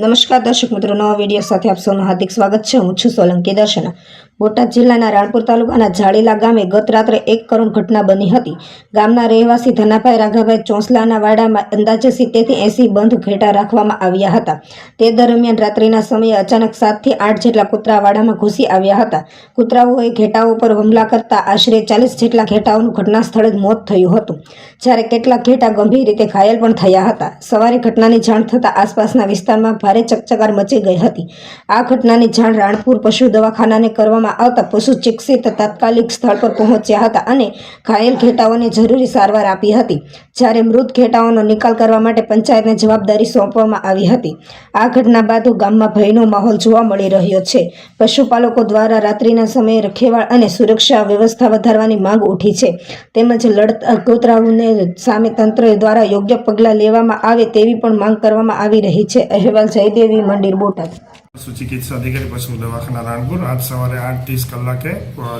નમસ્કાર દર્શક મિત્રો, નવા વીડિયો સાથે આપ સૌનું હાર્દિક સ્વાગત છે. હું છું સોલંકી દર્શના. બોટાદ જિલ્લાના રાણપુર તાલુકાના જાડેલા ગામે ગત રાત્રે એક કરુણ ઘટના બની હતી. ગામના રહેવાસી ધનાભાઈ રાઘાભાઈ ચોંસલાના વાડામાં અંદાજે સિત્તેરથી એંસી બંધ ઘેટા રાખવામાં આવ્યા હતા. તે દરમિયાન રાત્રિના સમયે અચાનક સાતથી આઠ જેટલા કૂતરા વાડામાં ઘૂસી આવ્યા હતા. કૂતરાઓએ ઘેટાઓ પર હુમલા કરતા આશરે ચાલીસ જેટલા ઘેટાઓનું ઘટના સ્થળે જ મોત થયું હતું. જ્યારે કેટલાક ઘેટા ગંભીર રીતે ઘાયલ પણ થયા હતા. સવારે ઘટનાની જાણ થતાં આસપાસના વિસ્તારમાં ભારે ચકચકાર મચી ગઈ હતી. આ ઘટનાની જાણ રાણપુર પશુ દવાખાનાને કરવામાં આવતા પશુ ચિકિત્સિત તાત્કાલિક સ્થળ પર પહોંચ્યા હતા અને ઘાયલ ઘેટાઓને જરૂરી સારવાર આપી હતી, જ્યારે મૃત ઘેટાઓનો નિકાલ કરવા માટે પંચાયતને જવાબદારી સોંપવામાં આવી હતી. આ ઘટના બાદ ગામમાં ભયનો માહોલ જોવા મળી રહ્યો છે. પશુપાલકો દ્વારા રાત્રિના સમયે રખેવાળ અને સુરક્ષા વ્યવસ્થા વધારવાની માંગ ઉઠી છે. તેમજ લડત કૂતરાઓને સામે તંત્ર દ્વારા યોગ્ય પગલાં લેવામાં આવે તેવી પણ માંગ કરવામાં આવી રહી છે. અહેવાલ જયદેવી મંદિર બોટાદ. પશુ ચિકિત્સા અધિકારી, પશુ દવાખાના રાણપુર. આજ સવારે આઠ ત્રીસ કલાકે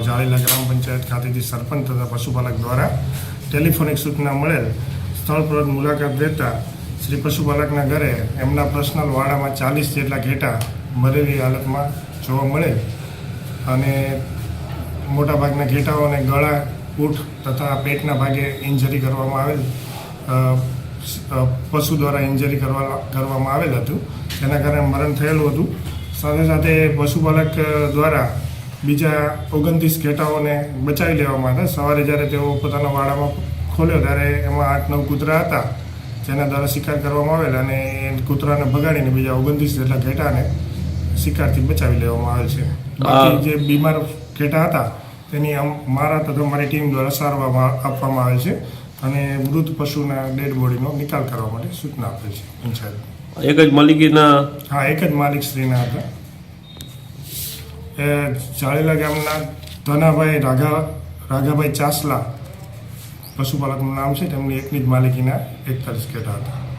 જાળેલા ગ્રામ પંચાયત ખાતેથી સરપંચ તથા પશુપાલક દ્વારા ટેલિફોનિક સૂચના મળેલ સ્થળ પર મુલાકાત લેતા શ્રી પશુપાલકના ઘરે એમના પર્સનલ વાડામાં ચાલીસ જેટલા ઘેટા મરેલી હાલતમાં જોવા મળે અને મોટાભાગના ઘેટાઓને ગળા પૂઠ તથા પેટના ભાગે ઇન્જરી કરવામાં આવેલ પશુ દ્વારા ઇન્જરી કરવા, કરવામાં આવેલ હતું. તેના કારણે મરણ થયેલું હતું. સાથે સાથે પશુપાલક દ્વારા બીજા ઓગણત્રીસ ઘેટાઓને બચાવી લેવામાં હતા સવારે જ્યારે તેઓ પોતાના વાડામાં ખોલ્યો ત્યારે એમાં આઠ નવ કૂતરા હતા જેના દ્વારા શિકાર કરવામાં આવેલ અને એ કૂતરાને ભગાડીને બીજા ઓગણત્રીસ જેટલા ઘેટાને શિકારથી બચાવી લેવામાં આવેલ છે. બાકી જે બીમાર ઘેટા હતા તેની આમ મારા તથા મારી ટીમ દ્વારા સારવાર આપવામાં આવે છે અને મૃત પશુના ડેડ બોડીનો નિકાલ કરવા માટે સૂચના આપે છે પંચાયત એક જ માલિકીના? હા, એક જ માલિક શ્રીના હતા. એ જાળેલા ગામના ધનાભાઈ રાઘા, રાઘાભાઈ ચાસલા પશુપાલકનું નામ છે, તેમની એકની જ માલિકીના એકતાલીસ કહેતા હતા.